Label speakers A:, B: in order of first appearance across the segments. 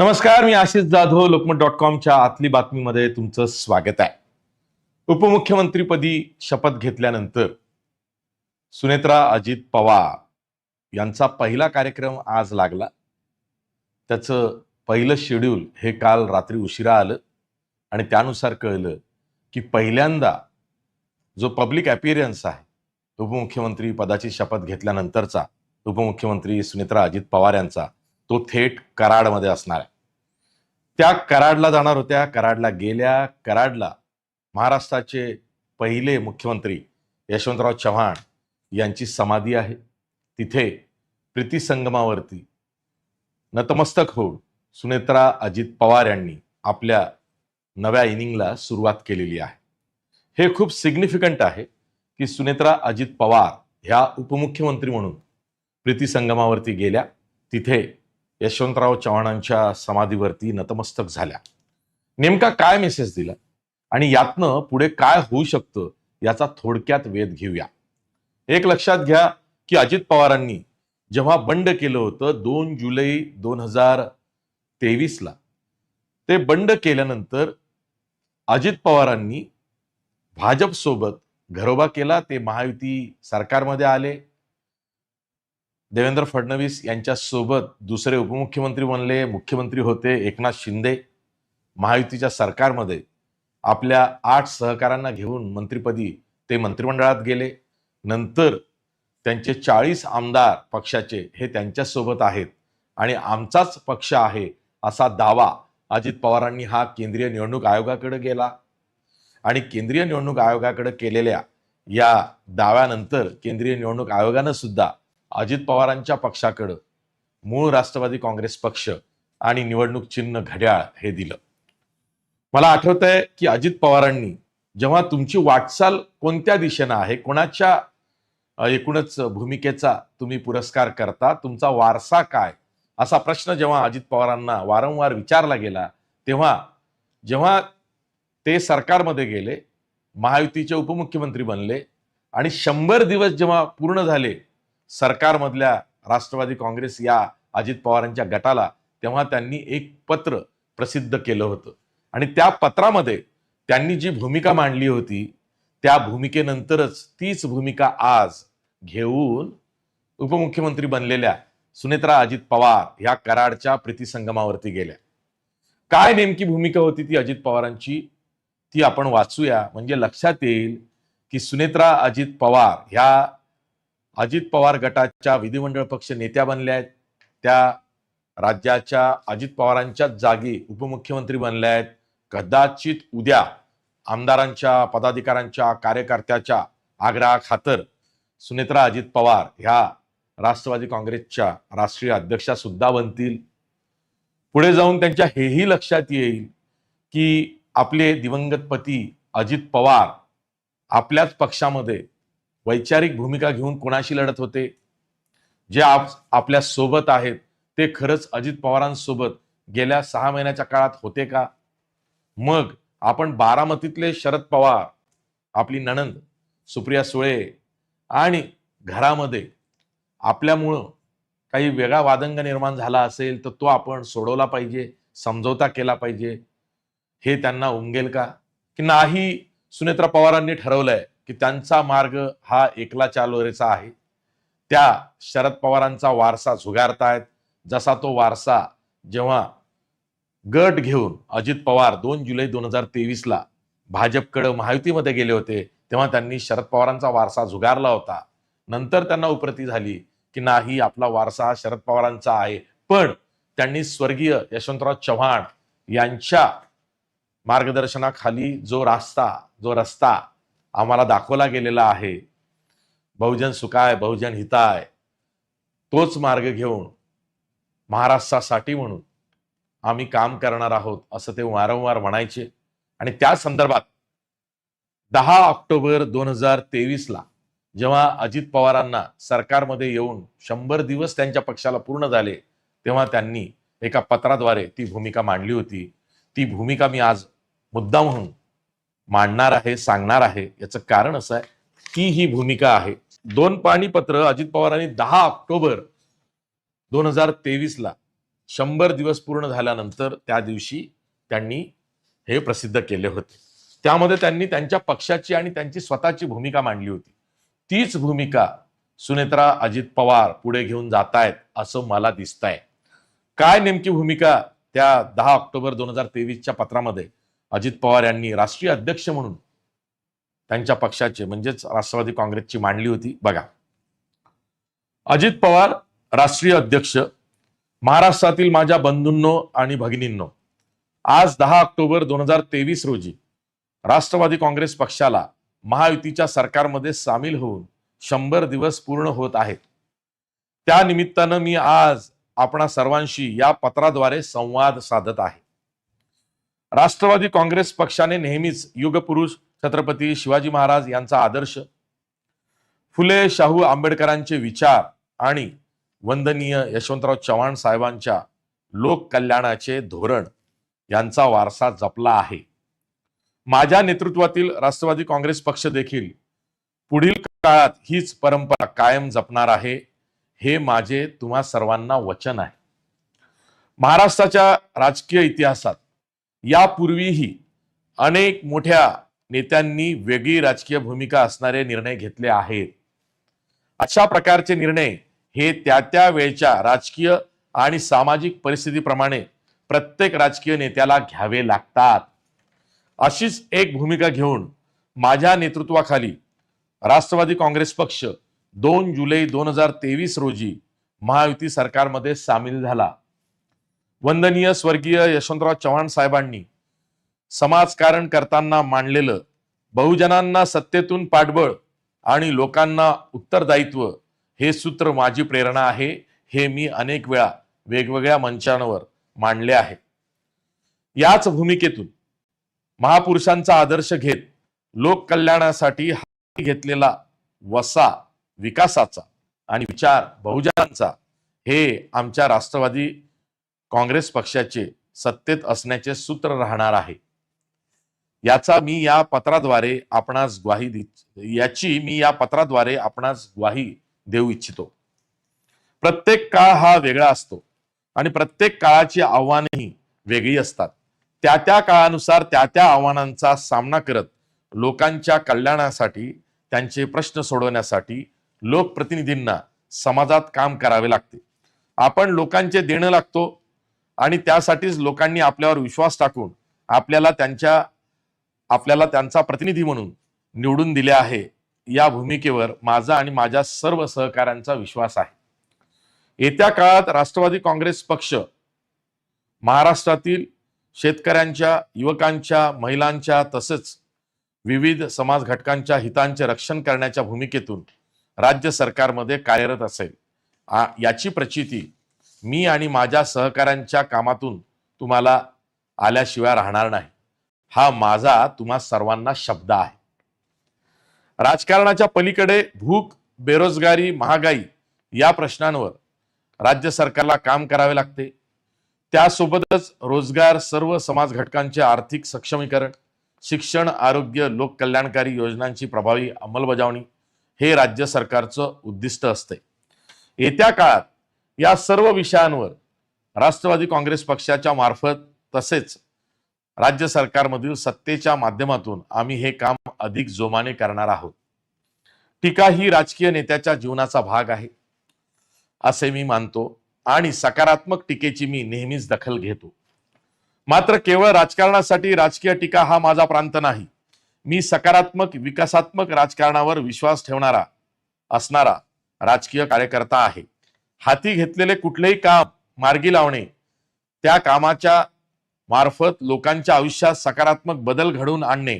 A: नमस्कार मी आशिष जाधव लोकमत डॉट कॉमच्या आतली बातमीमध्ये तुमचं स्वागत आहे. उपमुख्यमंत्रीपदी शपथ घेतल्यानंतर सुनेत्रा अजित पवार यांचा पहिला कार्यक्रम आज लागला. त्याचं पहिलं शेड्यूल हे काल रात्री उशिरा आलं आणि त्यानुसार कळलं की पहिल्यांदा जो पब्लिक अपिअरन्स आहे उपमुख्यमंत्री पदाची शपथ घेतल्यानंतरचा उपमुख्यमंत्री सुनेत्रा अजित पवार यांचा तो थेट कराडमध्ये असणार आहे. त्या कराडला जाणार होत्या कराडला गेल्या कराडला महाराष्ट्राचे पहिले मुख्यमंत्री यशवंतराव चव्हाण यांची समाधी आहे. तिथे प्रीतिसंगमावरती नतमस्तक होऊन सुनेत्रा अजित पवार यांनी आपल्या नव्या इनिंगला सुरुवात केलेली आहे. हे खूप सिग्निफिकंट आहे की सुनेत्रा अजित पवार ह्या उपमुख्यमंत्री म्हणून प्रीतिसंगमावरती गेल्या. तिथे यशवंतराव चव्हाणांच्या समाधीवरती नतमस्तक झाल्या. नेमका काय मेसेज दिला? आणि यातनं पुढे काय होऊ शकतं याचा थोडक्यात वेध घेऊया. एक लक्षात घ्या की अजित पवारांनी जेव्हा बंड केलं होतं दोन जुलै दोन हजार तेवीसला ते बंड केल्यानंतर अजित पवारांनी भाजपसोबत घरोबा केला ते महायुती सरकारमध्ये आले देवेंद्र फडणवीस यांच्यासोबत दुसरे उपमुख्यमंत्री बनले मुख्यमंत्री होते एकनाथ शिंदे. महायुतीच्या सरकारमध्ये आपल्या आठ सहकाऱ्यांना घेऊन मंत्रिपदी ते मंत्रिमंडळात गेले. नंतर त्यांचे चाळीस आमदार पक्षाचे हे त्यांच्यासोबत आहेत आणि आमचाच पक्ष आहे असा दावा अजित पवारांनी हा केंद्रीय निवडणूक आयोगाकडे गेला आणि केंद्रीय निवडणूक आयोगाकडे केलेल्या या दाव्यानंतर केंद्रीय निवडणूक आयोगानं सुद्धा अजित पवारांच्या पक्षाकडं मूळ राष्ट्रवादी काँग्रेस पक्ष आणि निवडणूक चिन्ह घड्याळ हे दिलं. मला आठवत आहे की अजित पवारांनी जेव्हा तुमची वाटचाल कोणत्या दिशेनं आहे कोणाच्या एकूणच भूमिकेचा तुम्ही पुरस्कार करता तुमचा वारसा काय असा प्रश्न जेव्हा अजित पवारांना वारंवार विचारला गेला तेव्हा जेव्हा ते सरकारमध्ये गेले महायुतीचे उपमुख्यमंत्री बनले आणि शंभर दिवस जेव्हा पूर्ण झाले सरकारमधल्या राष्ट्रवादी काँग्रेस या अजित पवारांच्या गटाला तेव्हा त्यांनी एक पत्र प्रसिद्ध केलं होतं. आणि त्या पत्रामध्ये त्यांनी जी भूमिका मांडली होती त्या भूमिकेनंतरच तीच भूमिका आज घेऊन उपमुख्यमंत्री बनलेल्या सुनेत्रा अजित पवार या कराडच्या प्रीतिसंगमावरती गेल्या. काय नेमकी भूमिका होती ती अजित पवारांची ती आपण वाचूया. म्हणजे लक्षात येईल की सुनेत्रा अजित पवार ह्या अजित पवार गटाच्या विधिमंडळ पक्ष नेत्या बनल्या आहेत. त्या राज्याच्या अजित पवारांच्याच जागी उपमुख्यमंत्री बनल्या आहेत. कदाचित उद्या आमदारांच्या पदाधिकाऱ्यांच्या कार्यकर्त्याच्या आग्रहाखातर सुनेत्रा अजित पवार ह्या राष्ट्रवादी काँग्रेसच्या राष्ट्रीय अध्यक्षा सुद्धा बनतील. पुढे जाऊन त्यांच्या हेही लक्षात येईल की आपले दिवंगत पती अजित पवार आपल्याच पक्षामध्ये वैचारिक भूमिका घेऊन कोणाशी लढत होते? जे आप आपल्यासोबत आहेत ते खरंच अजित पवारांसोबत गेल्या सहा महिन्याच्या काळात होते का? मग आपण बारामतीतले शरद पवार आपली नणंद सुप्रिया सुळे आणि घरामध्ये आपल्यामुळं काही वेगळा वादंग निर्माण झाला असेल तर तो आपण सोडवला पाहिजे समजवता केला पाहिजे हे त्यांना उमगेल का? की नाही सुनेत्रा पवारांनी ठरवलंय. की त्यांचा मार्ग हा एकला चालोरेचा आहे. त्या शरद पवारांचा वारसा झुगारतायत. जसा तो वारसा जेव्हा गट घेऊन अजित पवार दोन जुलै दोन हजार तेवीसला भाजपकडे महायुतीमध्ये गेले होते तेव्हा त्यांनी शरद पवारांचा वारसा झुगारला होता. नंतर त्यांना उपरती झाली की नाही आपला वारसा हा शरद पवारांचा आहे. पण त्यांनी स्वर्गीय यशवंतराव चव्हाण यांच्या मार्गदर्शनाखाली जो रास्ता जो रस्ता आम्हाला दाखवला गेलेला आहे. बहुजन सुखाय बहुजन हिताय. तोच मार्ग घेऊन महाराष्ट्रासाठी म्हणून आम्ही काम करणार आहोत असं ते वारंवार म्हणायचे. आणि त्या संदर्भात दहा ऑक्टोबर दोन हजार तेवीसला जेव्हा अजित पवारांना सरकारमध्ये येऊन शंभर दिवस त्यांच्या पक्षाला पूर्ण झाले तेव्हा त्यांनी एका पत्राद्वारे ती भूमिका मांडली होती. ती भूमिका मी आज मुद्दा म्हणून मांडणार आहे सांगणार आहे याचं कारण असं आहे की ही भूमिका आहे. दोन पाणीपत्र अजित पवारांनी दहा ऑक्टोबर दोन हजार तेवीसला शंभर दिवस पूर्ण झाल्यानंतर त्या दिवशी त्यांनी हे प्रसिद्ध केले होते. त्यामध्ये त्यांनी त्यांच्या पक्षाची आणि त्यांची स्वतःची भूमिका मांडली होती. तीच भूमिका सुनेत्रा अजित पवार पुढे घेऊन जात आहेत असं मला दिसतंय. काय नेमकी भूमिका त्या दहा ऑक्टोबर दोन हजार तेवीसच्या पत्रामध्ये? अजित पवार यांनी राष्ट्रीय अध्यक्ष म्हणून त्यांच्या पक्षाचे म्हणजेच राष्ट्रवादी काँग्रेसची मांडली होती. बघा. अजित पवार राष्ट्रीय अध्यक्ष महाराष्ट्रातील माझ्या बंधूंनो आणि भगिनींनो आज दहा ऑक्टोबर दोन हजार तेवीस रोजी राष्ट्रवादी काँग्रेस पक्षाला महायुतीच्या सरकारमध्ये सामील होऊन शंभर दिवस पूर्ण होत आहेत. त्या निमित्तानं मी आज आपणा सर्वांशी या पत्राद्वारे संवाद साधत आहे. राष्ट्रवादी काँग्रेस पक्षाने नेहमीच युगपुरुष छत्रपती शिवाजी महाराज यांचा आदर्श फुले शाहू आंबेडकरांचे विचार आणि वंदनीय यशवंतराव चव्हाण साहेबांच्या लोक कल्याणाचे धोरण यांचा वारसा जपला आहे. माझ्या नेतृत्वातील राष्ट्रवादी काँग्रेस पक्ष देखील पुढील काळात हीच परंपरा कायम जपणार आहे हे माझे तुम्हा सर्वांना वचन आहे. महाराष्ट्राच्या राजकीय इतिहासात यापूर्वीही अनेक मोठ्या नेत्यांनी वेगळी राजकीय भूमिका असणारे निर्णय घेतले आहेत. अशा प्रकारचे निर्णय हे त्या त्या वेळच्या राजकीय आणि सामाजिक परिस्थितीप्रमाणे प्रत्येक राजकीय नेत्याला घ्यावे लागतात. अशीच एक भूमिका घेऊन माझ्या नेतृत्वाखाली राष्ट्रवादी काँग्रेस पक्ष दोन जुलै दोन हजार तेवीस रोजी महायुती सरकारमध्ये सामील झाला. वंदनीय स्वर्गीय यशवंतराव चव्हाण साहेबांनी समाजकारण करताना मांडलेलं बहुजनांना सत्तेतून पाठबळ आणि लोकांना उत्तरदायित्व हे सूत्र माझी प्रेरणा आहे. हे मी अनेक वेळा वेगवेगळ्या मंचांवर मांडले आहे. याच भूमिकेतून महापुरुषांचा आदर्श घेत लोक कल्याणासाठी हाती घेतलेला वसा विकासाचा आणि विचार बहुजनांचा हे आमच्या राष्ट्रवादी काँग्रेस पक्षाचे सत्तेत असण्याचे सूत्र राहणार आहे. याचा मी या पत्राद्वारे आपणास ग्वाही याची मी या पत्राद्वारे आपणास ग्वाही देऊ इच्छितो. प्रत्येक काळ हा वेगळा असतो आणि प्रत्येक काळाची आव्हानही वेगळी असतात. त्या त्या काळानुसार त्या त्या आव्हानांचा सामना करत लोकांच्या कल्याणासाठी त्यांचे प्रश्न सोडवण्यासाठी लोकप्रतिनिधींना समाजात काम करावे लागते. आपण लोकांचे देणं लागतो आणि त्यासाठीच लोकांनी आपल्यावर विश्वास टाकून आपल्याला त्यांच्या आपल्याला त्यांचा प्रतिनिधी म्हणून निवडून दिले आहे. या भूमिकेवर माझा आणि माझ्या सर्व सहकाऱ्यांचा विश्वास आहे. येत्या काळात राष्ट्रवादी काँग्रेस पक्ष महाराष्ट्रातील शेतकऱ्यांच्या युवकांच्या महिलांच्या तसंच विविध समाज घटकांच्या हितांचे रक्षण करण्याच्या भूमिकेतून राज्य सरकारमध्ये कार्यरत असेल. याची प्रचिती मी आणि माझ्या सहकाऱ्यांच्या कामातून तुम्हाला आल्याशिवाय राहणार नाही. हा माझा तुम्हा सर्वांना शब्द आहे. राजकारणाच्या पलीकडे भूक बेरोजगारी महागाई या प्रश्नांवर राज्य सरकारला काम करावे लागते. त्यासोबतच रोजगार सर्व समाज घटकांचे आर्थिक सक्षमीकरण शिक्षण आरोग्य लोककल्याणकारी योजनांची प्रभावी अंमलबजावणी हे राज्य सरकारचं उद्दिष्ट असते. येत्या काळात या सर्व विषयांवर राष्ट्रवादी काँग्रेस पक्षाच्या मार्फत तसेच राज्य सरकारमधील सत्तेच्या माध्यमातून आम्ही हे काम अधिक जोमाने करणार आहोत. टीका ही राजकीय नेत्याच्या जीवनाचा भाग आहे असे मी मानतो आणि सकारात्मक टीकेची मी नेहमीच दखल घेतो. मात्र केवळ राजकारणासाठी राजकीय टीका हा माझा प्रांत नाही मी सकारात्मक विकासात्मक राजकारणावर विश्वास ठेवणारा असणारा राजकीय कार्यकर्ता आहे. हाती घेतलेले कुठलेही काम मार्गी लावणे त्या कामाच्या मार्फत लोकांच्या आयुष्यात सकारात्मक बदल घडवून आणणे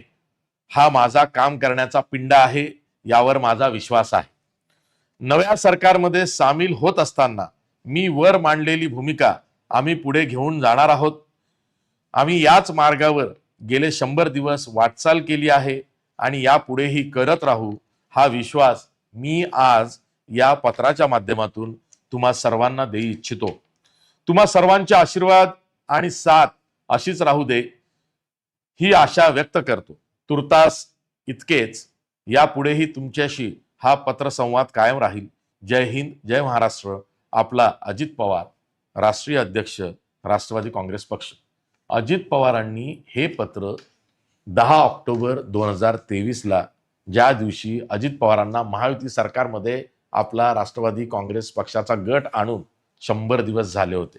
A: हा माझा काम करण्याचा पिंड आहे यावर माझा विश्वास आहे. नव्या सरकारमध्ये सामील होत असताना मी वर मांडलेली भूमिका आम्ही पुढे घेऊन जाणार आहोत. आम्ही याच मार्गावर गेले शंभर दिवस वाटचाल केली आहे आणि यापुढेही करत राहू हा विश्वास मी आज या पत्राच्या माध्यमातून तुम्हा सर्वांना देऊ इच्छितो. तुम्हा सर्वांचे आशीर्वाद आणि साथ अशीच राहू दे ही आशा व्यक्त करतो. तुर्तास इतकेच यापुढेही तुमच्याशी हा पत्रसंवाद कायम राहील. जय हिंद जय महाराष्ट्र. आपला अजित पवार राष्ट्रीय अध्यक्ष राष्ट्रवादी काँग्रेस पक्ष. अजित पवारांनी हे पत्र दहा ऑक्टोबर दोन हजार तेवीसला ज्या दिवशी अजित पवारांना महायुती सरकारमध्ये आपला राष्ट्रवादी काँग्रेस पक्षाचा गट आणून शंभर दिवस झाले होते.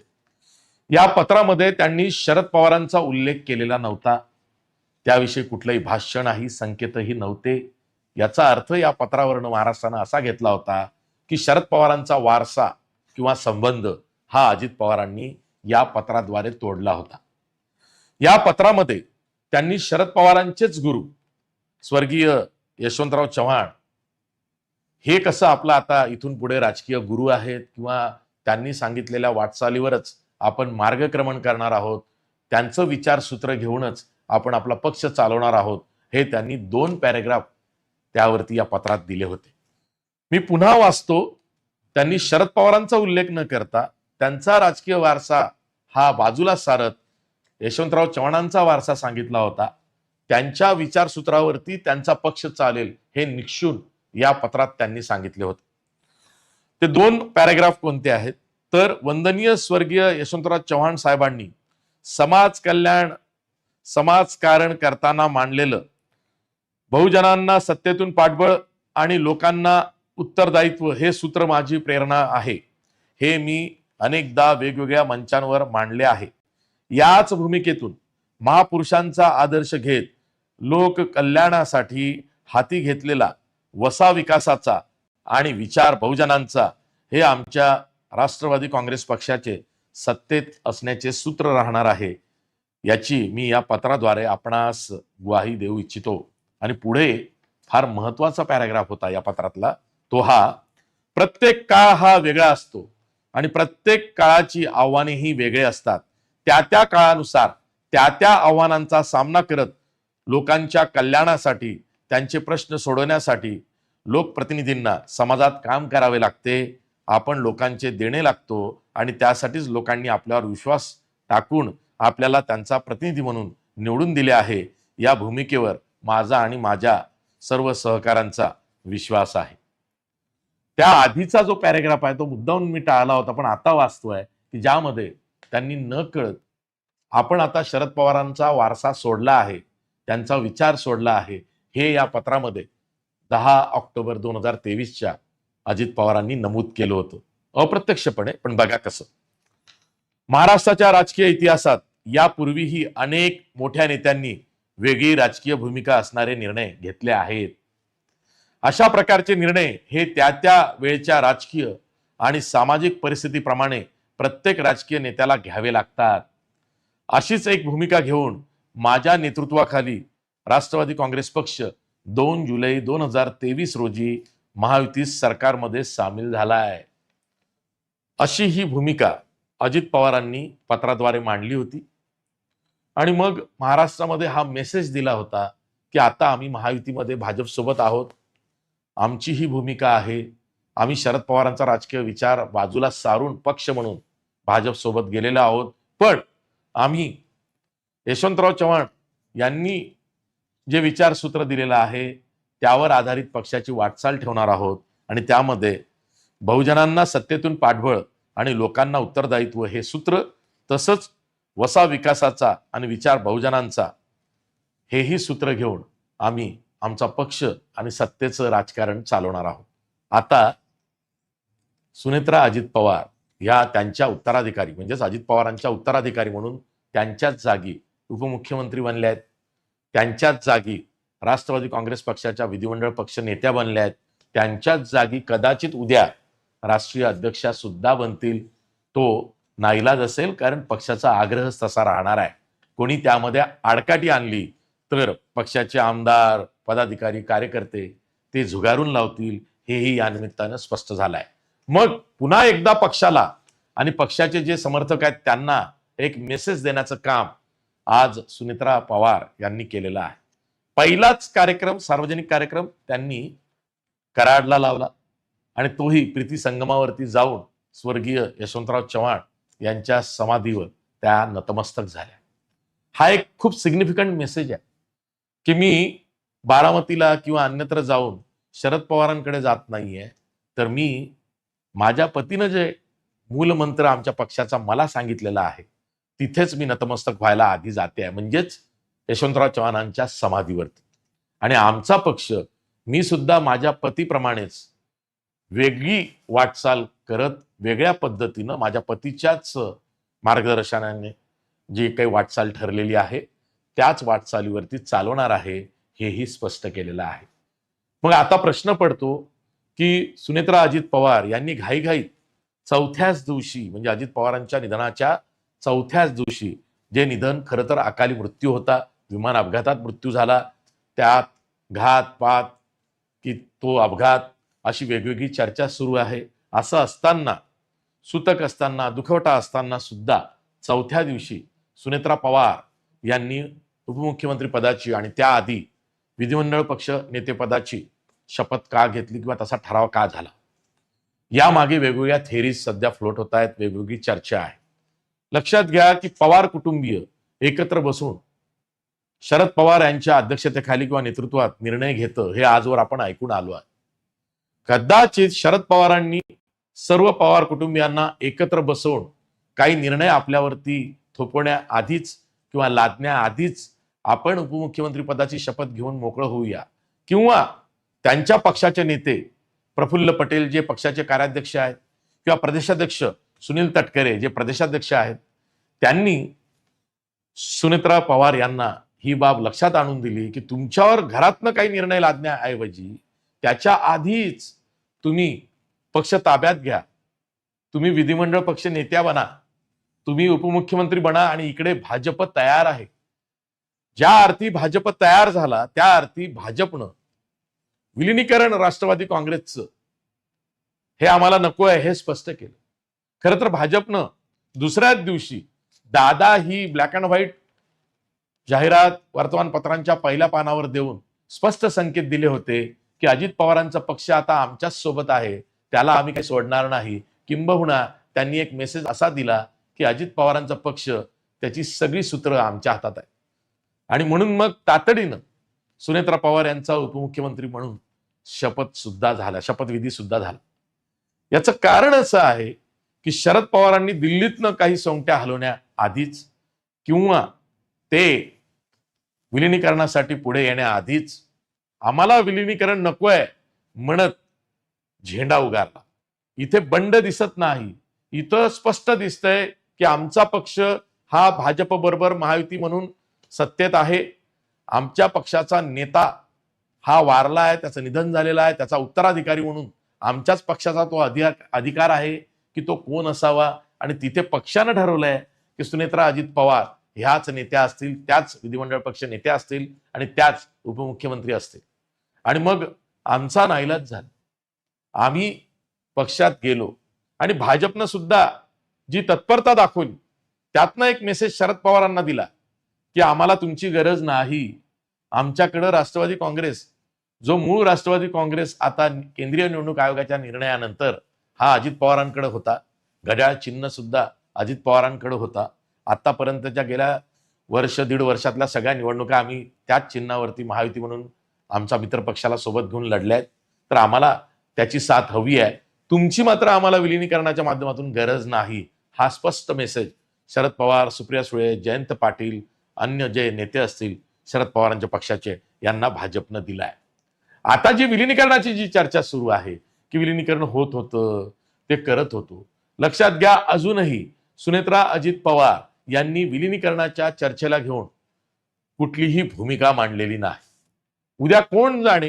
A: या पत्रामध्ये त्यांनी शरद पवारांचा उल्लेख केलेला नव्हता. त्याविषयी कुठलंही भाष्य नाही संकेतही नव्हते. याचा अर्थ या पत्रावरनं महाराष्ट्रानं असा घेतला होता की शरद पवारांचा वारसा किंवा संबंध हा अजित पवारांनी या पत्राद्वारे तोडला होता. या पत्रामध्ये त्यांनी शरद पवारांचेच गुरु स्वर्गीय यशवंतराव चव्हाण हे कसं आपलं आता इथून पुढे राजकीय गुरु आहेत किंवा त्यांनी सांगितलेल्या वाटचालीवरच आपण मार्गक्रमण करणार आहोत त्यांचं विचारसूत्र घेऊनच आपण आपला पक्ष चालवणार आहोत हे त्यांनी दोन पॅरेग्राफ त्यावरती या पत्रात दिले होते. मी पुन्हा वाचतो त्यांनी शरद पवारांचा उल्लेख न करता त्यांचा राजकीय वारसा हा बाजूला सारत यशवंतराव चव्हाणांचा वारसा सांगितला होता. त्यांच्या विचारसूत्रावरती त्यांचा पक्ष चालेल हे निक्षून या पत्रात त्यांनी सांगितले होते. ते दोन पॅराग्राफ कोणते आहेत? तर वंदनीय स्वर्गीय यशवंतराव चव्हाण साहेबांनी समाज कल्याण समाजकारण करताना मांडलेलं बहुजनांना सत्तेतून पाठबळ आणि लोकांना उत्तरदायित्व हे सूत्र माझी प्रेरणा आहे. हे मी अनेकदा वेगवेगळ्या मंचांवर मांडले आहे. याच भूमिकेतून महापुरुषांचा आदर्श घेत लोक कल्याणासाठी हाती घेतलेला वसा विकासाचा आणि विचार बहुजनांचा हे आमच्या राष्ट्रवादी काँग्रेस पक्षाचे सत्तेत असण्याचे सूत्र राहणार आहे याची मी या पत्राद्वारे आपणास ग्वाही देऊ इच्छितो. आणि पुढे फार महत्त्वाचा पॅराग्राफ होता या पत्रातला तो हा प्रत्येक काळ हा वेगळा असतो आणि प्रत्येक काळाची आव्हानेही वेगळे असतात. त्या त्या काळानुसार त्या त्या आव्हानांचा सामना करत लोकांच्या कल्याणासाठी त्यांचे प्रश्न सोडवण्यासाठी लोकप्रतिनिधींना समाजात काम करावे लागते आपण लोकांचे देणे लागतो आणि त्यासाठीच लोकांनी आपल्यावर विश्वास टाकून आपल्याला त्यांचा प्रतिनिधी म्हणून निवडून दिले आहे. या भूमिकेवर माझा आणि माझ्या सर्व सहकारांचा विश्वास आहे. त्या आधीचा जो पॅरेग्राफ आहे तो मुद्दाहून मी टाळला होता पण आता वाचतोय की ज्यामध्ये त्यांनी न कळत आपण आता शरद पवारांचा वारसा सोडला आहे त्यांचा विचार सोडला आहे हे या पत्रामध्ये दहा ऑक्टोबर दोन हजार तेवीसच्या अजित पवारांनी नमूद केलं होतं. अप्रत्यक्षपणे पण बघा कसं. महाराष्ट्राच्या राजकीय इतिहासात यापूर्वीही अनेक मोठ्या नेत्यांनी वेगळी राजकीय भूमिका असणारे निर्णय घेतले आहेत. अशा प्रकारचे निर्णय हे त्या त्या वेळच्या राजकीय आणि सामाजिक परिस्थितीप्रमाणे प्रत्येक राजकीय नेत्याला घ्यावे लागतात. अशीच एक भूमिका घेऊन माझ्या नेतृत्वाखाली राष्ट्रवादी काँग्रेस पक्ष दोन जुलै दोन हजार तेवीस रोजी महायुती सरकारमध्ये सामील झाला आहे अशी ही भूमिका अजित पवारांनी पत्राद्वारे मांडली होती. आणि मग महाराष्ट्रामध्ये हा मेसेज दिला होता की आता आम्ही महायुतीमध्ये भाजपसोबत आहोत. आमची ही भूमिका आहे. आम्ही शरद पवारांचा राजकीय विचार बाजूला सारून पक्ष म्हणून भाजपसोबत गेलेलो आहोत. पण आम्ही यशवंतराव चव्हाण यांनी जे विचारसूत्र दिलेलं आहे त्यावर आधारित पक्षाची वाटचाल ठेवणार आहोत आणि त्यामध्ये बहुजनांना सत्तेतून पाठबळ आणि लोकांना उत्तरदायित्व हे सूत्र तसंच वसा विकासाचा आणि विचार बहुजनांचा हेही सूत्र घेऊन आम्ही आमचा पक्ष आणि सत्तेचं राजकारण चालवणार आहोत. आता सुनेत्रा अजित पवार या त्यांच्या उत्तराधिकारी म्हणजेच अजित पवारांच्या उत्तराधिकारी म्हणून त्यांच्याच जागी उपमुख्यमंत्री बनल्या आहेत. त्यांच्याच जागी राष्ट्रवादी काँग्रेस पक्षाच्या विधिमंडळ पक्ष नेत्या बनल्या आहेत. त्यांच्याच जागी कदाचित उद्या राष्ट्रीय अध्यक्षा सुद्धा बनतील. तो नाईलाज असेल कारण पक्षाचा आग्रहच तसा राहणार आहे. कोणी त्यामध्ये आडकाठी आणली तर पक्षाचे आमदार पदाधिकारी कार्यकर्ते ते झुगारून लावतील हेही या निमित्तानं स्पष्ट झालं आहे मग पुन्हा एकदा पक्षाला आणि पक्षाचे जे समर्थक आहेत त्यांना एक मेसेज देण्याचं काम आज सुनित्रा पवार यांनी केलेला आहे. पहिलाच कार्यक्रम सार्वजनिक कार्यक्रम त्यांनी कराडला लावला. आणि तोही प्रीती संगमावरती जाऊन स्वर्गीय यशवंतराव चव्हाण यांच्या समाधीवर त्या नतमस्तक झाल्या. हा एक खूप सिग्निफिकंट मेसेज आहे. की मी बारामतीला किंवा अन्यत्र जाऊन शरद पवारांकडे जात नाहीये तर मी माझ्या पतीनं जे मूलमंत्र आमच्या पक्षाचा मला सांगितलेला आहे तिथेच मी नतमस्तक व्हायला आधी जाते आहे. म्हणजेच यशवंतराव चव्हाणांच्या समाधीवरती. आणि आमचा पक्ष मी सुद्धा माझ्या पतीप्रमाणेच वेगळी वाटचाल करत वेगळ्या पद्धतीनं माझ्या पतीच्याच मार्गदर्शनाने जी काही वाटचाल ठरलेली आहे त्याच वाटचालीवरती चालवणार आहे हेही स्पष्ट केलेलं आहे. मग आता प्रश्न पडतो की सुनेत्रा अजित पवार यांनी घाईघाईत चौथ्याच दिवशी म्हणजे अजित पवारांच्या निधनाच्या चौथ्याच दिवशी जे निधन खरं तर अकाली मृत्यू होता विमान अपघातात मृत्यू झाला. त्यात घात पात की तो अपघात अशी वेगवेगळी चर्चा सुरू आहे. असं असताना सुतक असताना दुखवटा असताना सुद्धा चौथ्या दिवशी सुनेत्रा पवार यांनी उपमुख्यमंत्री पदाची आणि त्याआधी विधिमंडळ पक्ष नेतेपदाची शपथ का घेतली किंवा तसा ठराव का झाला? यामागे वेगवेगळ्या थेरीज सध्या फ्लोट होत आहेत वेगवेगळी चर्चा आहे. लक्षात घ्या की पवार कुटुंबीय एकत्र बसून शरद पवार यांच्या अध्यक्षतेखाली किंवा नेतृत्वात निर्णय घेतं हे आजवर आपण ऐकून आलो आहे. कदाचित शरद पवारांनी सर्व पवार कुटुंबियांना एकत्र बसवून काही निर्णय आपल्यावरती थोपवण्याआधीच किंवा लादण्याआधीच आपण उपमुख्यमंत्री पदाची शपथ घेऊन मोकळं होऊया. किंवा त्यांच्या पक्षाचे नेते प्रफुल्ल पटेल जे पक्षाचे कार्याध्यक्ष आहेत किंवा प्रदेशाध्यक्ष सुनील तटकरे जे प्रदेशाध्यक्ष आहेत त्यांनी सुनेत्रा पवार यांना ही बाब लक्षात आणून दिली की तुमच्यावर घरातनं काही निर्णय लादण्याऐवजी त्याच्या आधीच तुम्ही पक्ष ताब्यात घ्या. तुम्ही विधिमंडळ पक्ष नेत्या बना. तुम्ही उपमुख्यमंत्री बना आणि इकडे भाजप तयार आहे. ज्या अर्थी भाजप तयार झाला त्या अर्थी भाजपनं विलिनीकरण राष्ट्रवादी काँग्रेसचं हे आम्हाला नको आहे हे स्पष्ट केलं. खरं तर भाजपनं दुसऱ्याच दिवशी दादा ही ब्लॅक अँड व्हाईट जाहिरात वर्तमानपत्रांच्या पहिल्या पानावर देऊन स्पष्ट संकेत दिले होते की अजित पवारांचा पक्ष आता आमच्याच सोबत आहे त्याला आम्ही काही सोडणार नाही. किंबहुना त्यांनी एक मेसेज असा दिला की अजित पवारांचा पक्ष त्याची सगळी सूत्र आमच्या हातात आहे आणि म्हणून मग तातडीनं सुनेत्रा पवार यांचा उपमुख्यमंत्री म्हणून शपथ सुद्धा झाला शपथविधी सुद्धा झाला. याचं कारण असं आहे की शरद पवारांनी दिल्लीतनं काही सोंगट्या हलवण्याआधीच किंवा ते विलिनीकरणासाठी पुढे येण्याआधीच आम्हाला विलिनीकरण नको आहे म्हणत झेंडा उगारला. इथे बंड दिसत नाही. इथं स्पष्ट दिसतंय की आमचा पक्ष हा भाजप बरोबर महायुती म्हणून सत्तेत आहे. आमच्या पक्षाचा नेता हा वारला आहे त्याचं निधन झालेलं आहे त्याचा उत्तराधिकारी म्हणून आमच्याच पक्षाचा तो अधिकार अधिकार आहे. की तो कोण असावा? आणि तिथे पक्षानं ठरवलंय की सुनेत्रा अजित पवार ह्याच नेत्या असतील त्याच विधिमंडळ पक्ष नेत्या असतील आणि त्याच उपमुख्यमंत्री असतील. आणि मग आमचा नाईलाज झाला. आम्ही पक्षात गेलो. आणि भाजपनं सुद्धा जी तत्परता दाखवली त्यातनं एक मेसेज शरद पवारांना दिला की आम्हाला तुमची गरज नाही. आमच्याकडं राष्ट्रवादी काँग्रेस जो मूळ राष्ट्रवादी काँग्रेस आता केंद्रीय निवडणूक आयोगाच्या निर्णयानंतर हा अजित पवारांकडे होता. घड्याळ चिन्ह सुद्धा अजित पवारांकडे होता. आतापर्यंतच्या गेल्या वर्ष दीड वर्षातल्या सगळ्या निवडणुका आम्ही त्याच चिन्हावरती महायुती म्हणून आमचा मित्र पक्षाला सोबत घेऊन लढल्या आहेत. तर आम्हाला त्याची साथ हवी आहे. तुमची मात्र आम्हाला विलिनीकरणाच्या माध्यमातून गरज नाही. हा स्पष्ट मेसेज शरद पवार सुप्रिया सुळे जयंत पाटील अन्य जे नेते असतील शरद पवारांच्या पक्षाचे यांना भाजपनं दिलाय. आता जी विलिनीकरणाची जी चर्चा सुरू आहे की विलिनीकरण होत होतं ते करत होतो. लक्षात घ्या अजूनही सुनेत्रा अजित पवार यांनी विलिनीकरणाच्या चर्चेला घेऊन कुठलीही भूमिका मांडलेली नाही. उद्या कोण जाणे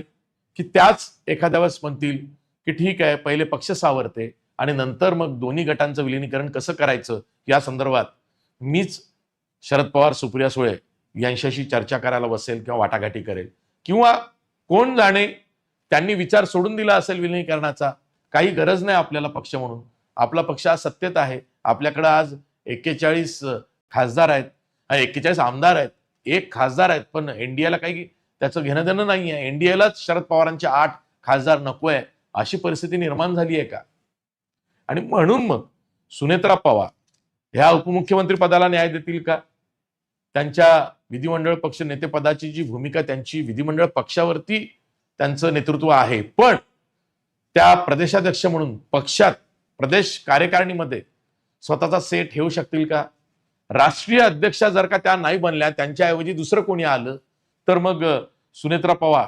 A: की त्याच एखाद्या वेळेस म्हणतील की ठीक आहे पहिले पक्ष सावरते आणि नंतर मग दोन्ही गटांचं विलिनीकरण कसं करायचं? या संदर्भात मीच शरद पवार सुप्रिया सुळे यांच्याशी चर्चा करायला बसेल किंवा वाटाघाटी करेल. किंवा कोण जाणे त्यांनी विचार सोडून दिला असेल विलिनीकरणाचा काही गरज नाही आपल्याला पक्ष म्हणून. आपला पक्ष आज सत्तेत आहे. आपल्याकडे आज एक्केचाळीस खासदार आहेत. एक्केचाळीस आमदार आहेत. एक खासदार आहेत पण एनडीएला काही त्याचं घेणं देणं नाही आहे. एनडीएलाच शरद पवारांचे आठ खासदार नको आहे. अशी परिस्थिती निर्माण झाली आहे का? आणि म्हणून मग सुनेत्रा पवार ह्या उपमुख्यमंत्री पदाला न्याय देतील का? त्यांच्या विधिमंडळ पक्ष नेतेपदाची जी भूमिका त्यांची विधिमंडळ पक्षावरती त्यांचं नेतृत्व आहे. पण त्या प्रदेशाध्यक्ष म्हणून पक्षात प्रदेश कार्यकारिणीमध्ये स्वतःचा से ठेवू शकतील का? राष्ट्रीय अध्यक्षा जर का त्या नाही बनल्या त्यांच्याऐवजी दुसरं कोणी आलं तर मग सुनेत्रा पवार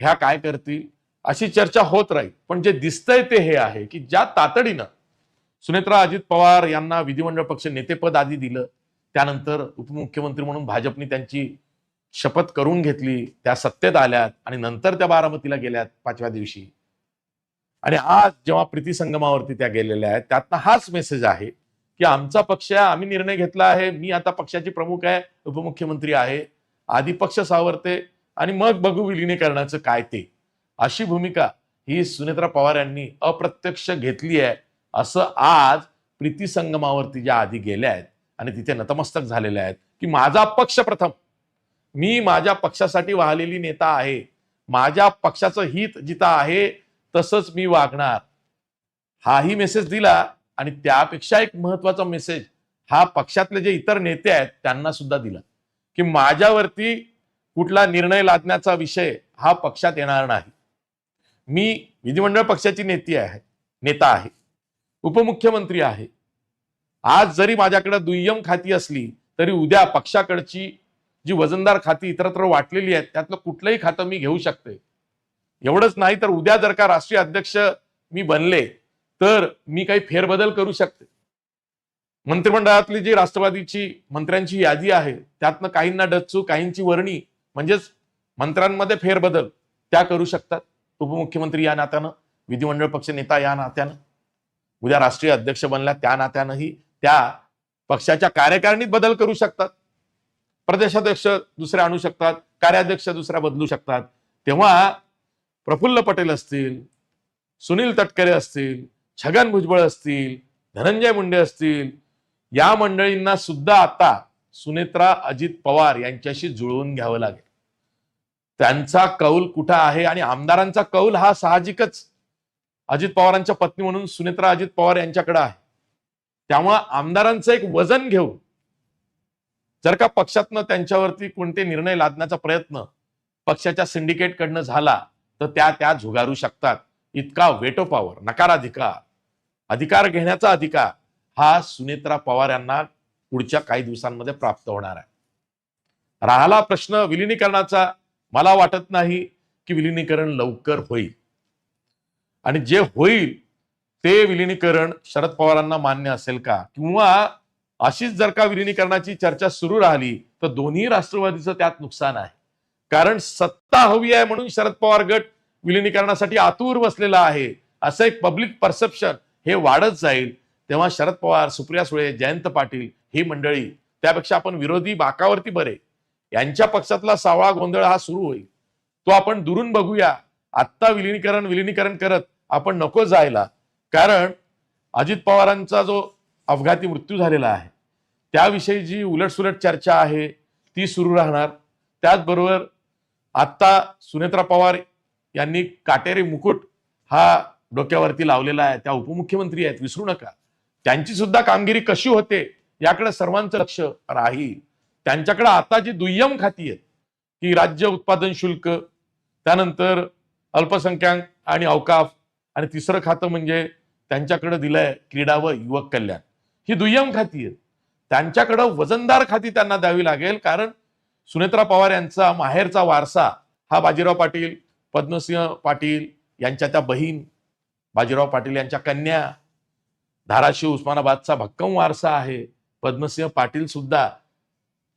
A: ह्या काय करतील? अशी चर्चा होत राहील. पण जे दिसतंय ते हे आहे की ज्या तातडीनं सुनेत्रा अजित पवार यांना विधिमंडळ पक्ष नेतेपद आधी दिलं त्यानंतर उपमुख्यमंत्री म्हणून भाजपने त्यांची शपथ करून घेतली त्या सत्तेत आल्यात आणि नंतर त्या बारामतीला गेल्यात पाचव्या दिवशी. आणि आज जेव्हा प्रीती संगमावरती त्या गेलेल्या आहेत त्यातनं हाच मेसेज आहे की आमचा पक्ष आहे आम्ही निर्णय घेतला आहे मी आता पक्षाची प्रमुख आहे उपमुख्यमंत्री आहे आधी पक्ष सावरते आणि मग बघू विलिनीकरणाचं काय ते. अशी भूमिका ही सुनेत्रा पवार यांनी अप्रत्यक्ष घेतली आहे असं आज प्रीती संगमावरती ज्या आधी गेल्या आहेत आणि तिथे नतमस्तक झालेल्या आहेत की माझा पक्ष प्रथम. मी माझ्या पक्षासाठी वाहलेली नेता आहे. माझ्या पक्षाचं हित जिथं आहे तसंच मी वागणार. हाही मेसेज दिला आणि त्यापेक्षा एक महत्त्वाचा मेसेज हा पक्षातले जे इतर नेते आहेत त्यांना सुद्धा दिला. की माझ्यावरती कुठला निर्णय लादण्याचा विषय हा पक्षात येणार नाही. मी विधिमंडळ पक्षाची नेती आहे नेता आहे. उपमुख्यमंत्री आहे. आज जरी माझ्याकडे दुय्यम खाती असली तरी उद्या पक्षाकडची जी वजनदार खाती इतरत्र वाटलेली आहेत त्यातलं कुठलंही खातं मी घेऊ शकते. एवढंच नाही तर उद्या जर का राष्ट्रीय अध्यक्ष मी बनले तर मी काही फेरबदल करू शकते. मंत्रिमंडळातली जी राष्ट्रवादीची मंत्र्यांची यादी आहे त्यातनं काहींना डच्चू काहींची वर्णी म्हणजेच मंत्र्यांमध्ये फेरबदल त्या करू शकतात. उपमुख्यमंत्री या नात्यानं विधिमंडळ पक्ष नेता या नात्यानं उद्या राष्ट्रीय अध्यक्ष बनल्या त्या नात्यानंही त्या पक्षाच्या कार्यकारिणीत बदल करू शकतात. प्रदेशाध्यक्ष दुसरे आणू शकतात कार्याध्यक्ष दुसऱ्या बदलू शकतात. तेव्हा प्रफुल्ल पटेल असतील सुनील तटकरे असतील छगन भुजबळ असतील धनंजय मुंडे असतील या मंडळींना सुद्धा आता सुनेत्रा अजित पवार यांच्याशी जुळवून घ्यावं लागेल. त्यांचा कौल कुठं आहे आणि आमदारांचा कौल हा साहजिकच अजित पवारांच्या पत्नी म्हणून सुनेत्रा अजित पवार यांच्याकडे आहे. त्यामुळं आमदारांचं एक वजन घेऊन जर का पक्षातनं त्यांच्यावरती कोणते निर्णय लादण्याचा प्रयत्न पक्षाच्या सिंडिकेट कडनं झाला तर त्या त्या झुगारू शकतात. इतका वेटो पॉवर नकाराधिकार अधिकार घेण्याचा अधिकार हा सुनेत्रा पवार यांना पुढच्या काही दिवसांमध्ये प्राप्त होणार आहे. राहिला प्रश्न विलिनीकरणाचा. मला वाटत नाही की विलिनीकरण लवकर होईल. आणि जे होईल ते विलिनीकरण शरद पवारांना मान्य असेल का? किंवा अशीच जर का विलिनीकरणाची चर्चा सुरू राहिली तर दोन्ही राष्ट्रवादीचं त्यात नुकसान आहे. कारण सत्ता हवी आहे म्हणून शरद पवार गट विलिनीकरणासाठी आतूर बसलेला आहे. असं एक पब्लिक परसेप्शन हे वाढत जाईल. तेव्हा शरद पवार सुप्रिया सुळे जयंत पाटील ही मंडळी त्यापेक्षा आपण विरोधी बाकावरती बरे. यांच्या पक्षातला सावळा गोंधळ हा सुरू होईल. तो आपण दुरून बघूया. आत्ता विलिनीकरण विलिनीकरण करत आपण नको जायला. कारण अजित पवारांचा जो अपघाती मृत्यू झालेला आहे. त्याविषयी जी उलटसुलट चर्चा आहे ती सुरू राहणार. त्याचबरोबर आत्ता सुनेत्रा पवार यांनी काटेरी मुकुट हा डोक्यावरती लावलेला आहे. त्या उपमुख्यमंत्री आहेत विसरू नका. त्यांची सुद्धा कामगिरी कशी होते याकडे सर्वांचं लक्ष राहील. त्यांच्याकडे आता जी दुय्यम खाती आहेत की राज्य उत्पादन शुल्क त्यानंतर अल्पसंख्याक आणि अवकाफ आणि तिसरं खातं म्हणजे त्यांच्याकडे दिलंय क्रीडा व युवक कल्याण. ही दुय्यम खाती आहेत. त्यांच्याकडं वजनदार खाती त्यांना द्यावी लागेल कारण सुनेत्रा पवार यांचा माहेरचा वारसा हा बाजीराव पाटील पद्मसिंह पाटील यांच्या त्या बहीण बाजीराव पाटील यांच्या कन्या धाराशिव उस्मानाबादचा भक्कम वारसा आहे. पद्मसिंह पाटील सुद्धा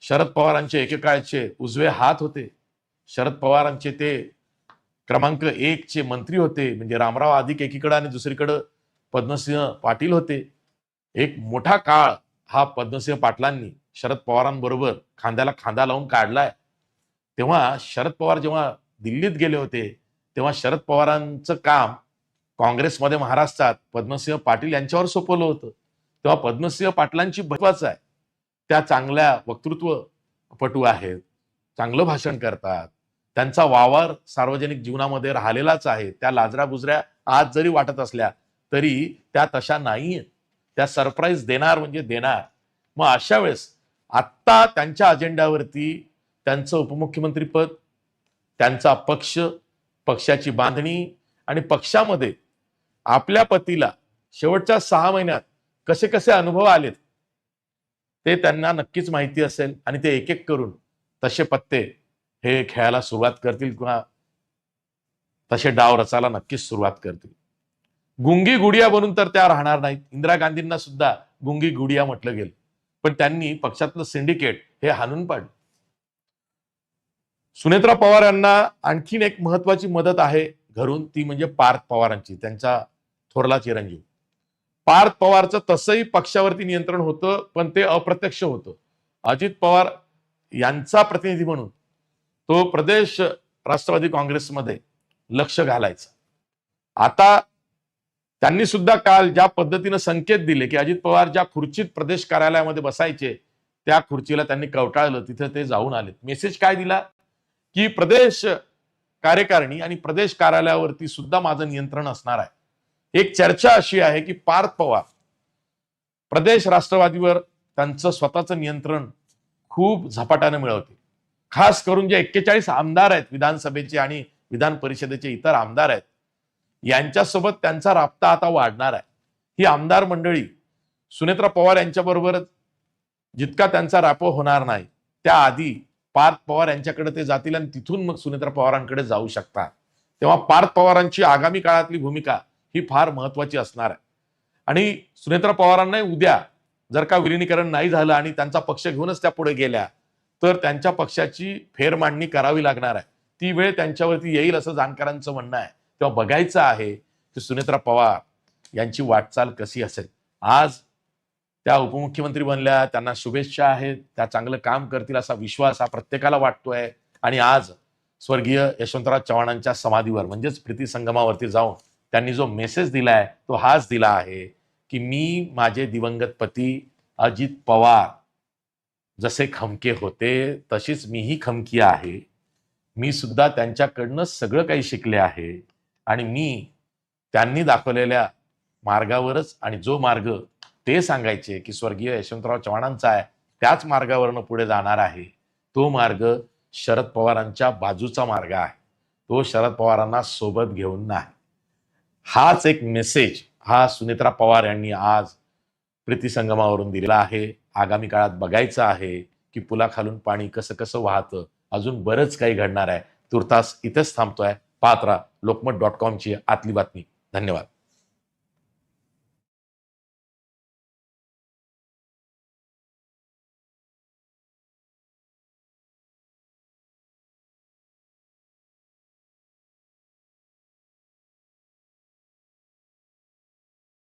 A: शरद पवारांचे एकेकाळचे उजवे हात होते. शरद पवारांचे ते क्रमांक एक चे मंत्री होते. म्हणजे रामराव अधिक एकीकडं आणि दुसरीकडं पद्मसिंह पाटील होते. एक मोठा काळ हा पद्मसिंह पाटलांनी शरद पवारांबरोबर खांद्याला खांदा लावून काढलाय. तेव्हा शरद पवार जेव्हा दिल्लीत गेले होते तेव्हा शरद पवारांचं काम काँग्रेसमध्ये महाराष्ट्रात पद्मसिंह पाटील यांच्यावर सोपवलं होतं. तेव्हा पद्मसिंह पाटलांची महत्वाचं आहे. त्या चांगल्या वक्तृत्वपटू आहेत चांगलं भाषण करतात. त्यांचा वावर सार्वजनिक जीवनामध्ये राहिलेलाच आहे. त्या लाजऱ्या बुजऱ्या आज जरी वाटत असल्या तरी त्या तशा नाहीयेत. त्या सरप्राईज देणार म्हणजे देणार. मग अशा वेळेस आत्ता त्यांच्या अजेंड्यावरती त्यांचं उपमुख्यमंत्रीपद त्यांचा पक्ष पक्षाची बांधणी आणि पक्षामध्ये आपल्या पतीला शेवटच्या सहा महिन्यात कसे कसे अनुभव आलेत ते त्यांना नक्कीच माहिती असेल आणि ते एक एक करून तसे पत्ते हे खेळायला सुरुवात करतील किंवा तसे डाव रचायला नक्कीच सुरुवात करतील. गुंगी गुडिया बनून तर त्या राहणार नाहीत. इंदिरा गांधींना सुद्धा गुंगी गुडिया म्हटलं गेलं. पण त्यांनी पक्षातलं सिंडिकेट हे हाणून पाडलं. सुनेत्रा पवार यांना आणखीन एक महत्वाची मदत आहे घरून. ती म्हणजे पार्थ पवारांची. त्यांचा थोरला चिरंजीव. पार्थ पवारचं तसंही पक्षावरती नियंत्रण होतं पण ते अप्रत्यक्ष होतं. अजित पवार यांचा प्रतिनिधी म्हणून तो प्रदेश राष्ट्रवादी काँग्रेसमध्ये लक्ष घालायचा. आता त्यांनी सुद्धा काल ज्या पद्धतीनं संकेत दिले की अजित पवार ज्या खुर्चीत प्रदेश कार्यालयामध्ये बसायचे त्या खुर्चीला त्यांनी कवटाळलं. तिथे ते जाऊन आले मेसेज काय दिला? की प्रदेश कार्यकारिणी आणि प्रदेश कार्यालयावरती सुद्धा माझं नियंत्रण असणार आहे. एक चर्चा अशी आहे की पार्थ पवार प्रदेश राष्ट्रवादीवर त्यांचं स्वतःचं नियंत्रण खूप झपाट्यानं मिळवते खास करून जे एक्केचाळीस आमदार आहेत विधानसभेचे आणि विधान परिषदेचे इतर आमदार आहेत यांच्यासोबत त्यांचा राबता आता वाढणार आहे. ही आमदार मंडळी सुनेत्रा पवार यांच्याबरोबरच जितका त्यांचा रॅपो होणार नाही त्याआधी पार्थ पवार यांच्याकडे ते जातील आणि तिथून मग सुनेत्रा पवारांकडे जाऊ शकतात. तेव्हा पार्थ पवारांची आगामी काळातली भूमिका ही फार महत्वाची असणार आहे. आणि सुनेत्रा पवारांनाही उद्या जर का विलिनीकरण नाही झालं आणि त्यांचा पक्ष घेऊनच त्या पुढे गेल्या तर त्यांच्या पक्षाची फेरमांडणी करावी लागणार आहे. ती वेळ त्यांच्यावरती येईल असं जाणकारांचं म्हणणं आहे. तेव्हा बघायचं आहे की सुनेत्रा पवार यांची वाटचाल कशी असेल. आज त्या उपमुख्यमंत्री बनल्या त्यांना शुभेच्छा आहेत त्या चांगलं काम करतील असा विश्वास हा प्रत्येकाला वाटतोय. आणि आज स्वर्गीय यशवंतराव चव्हाणांच्या समाधीवर म्हणजेच प्रीती संगमावरती जाऊन त्यांनी जो मेसेज दिलाय तो हाच दिला आहे की मी माझे दिवंगत पती अजित पवार जसे खमके होते तशीच मीही खमकी आहे. मी सुद्धा त्यांच्याकडनं सगळं काही शिकले आहे. आणि मी त्यांनी दाखवलेल्या मार्गावरच आणि जो मार्ग ते सांगायचे की स्वर्गीय यशवंतराव चव्हाणांचा आहे त्याच मार्गावरनं पुढे जाणार आहे तो मार्ग शरद पवारांच्या बाजूचा मार्ग आहे. तो शरद पवारांना सोबत घेऊन नाही. हाच एक मेसेज हा सुनेत्रा पवार यांनी आज प्रीती संगमावरून दिलेला आहे. आगामी काळात बघायचं आहे की पुलाखालून पाणी कसं कसं वाहतं. अजून बरंच काही घडणार आहे. तुर्तास इथंच थांबतोय. पात्रा लोकमत डॉट कॉमची आतली बातमी. धन्यवाद.